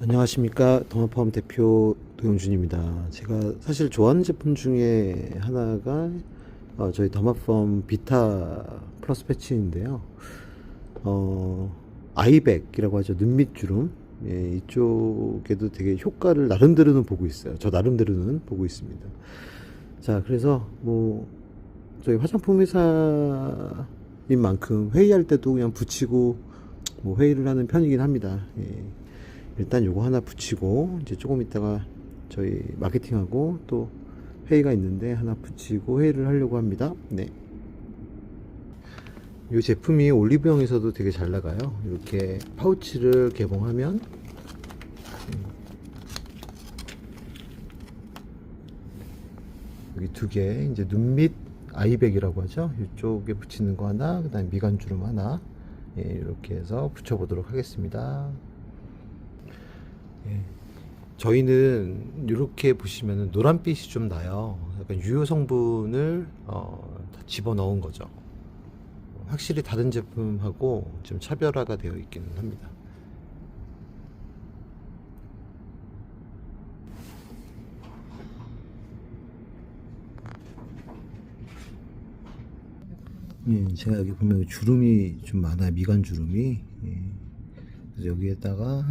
안녕하십니까 동아팜 대표 도영준입니다. 제가 사실 좋아하는 제품 중에 하나가 어, 저희 더마펌 비타 플러스 패치인데요. 어, 아이백이라고 하죠. 눈 밑 주름. 예, 이쪽에도 되게 효과를 나름대로는 보고 있어요. 저 나름대로는 보고 있습니다. 자, 그래서 뭐 저희 화장품 회사인 만큼 회의할 때도 그냥 붙이고 뭐 회의를 하는 편이긴 합니다. 예. 일단 요거 하나 붙이고 이제 조금 있다가 저희 마케팅하고 또 회의가 있는데 하나 붙이고 회의를 하려고 합니다. 네. 이 제품이 올리브영에서도 되게 잘 나가요. 이렇게 파우치를 개봉하면 음, 여기 두 개, 이제 눈 밑 아이백이라고 하죠. 이쪽에 붙이는 거 하나, 그 다음에 미간주름 하나, 예, 이렇게 해서 붙여보도록 하겠습니다. 예. 저희는 이렇게 보시면 노란빛이 좀 나요. 약간 유효 성분을 어, 다 집어 넣은 거죠. 확실히 다른 제품하고 좀 차별화가 되어 있기는 합니다. 예, 제가 여기 보면 주름이 좀 많아요. 미간 주름이. 예. 그래서 여기에다가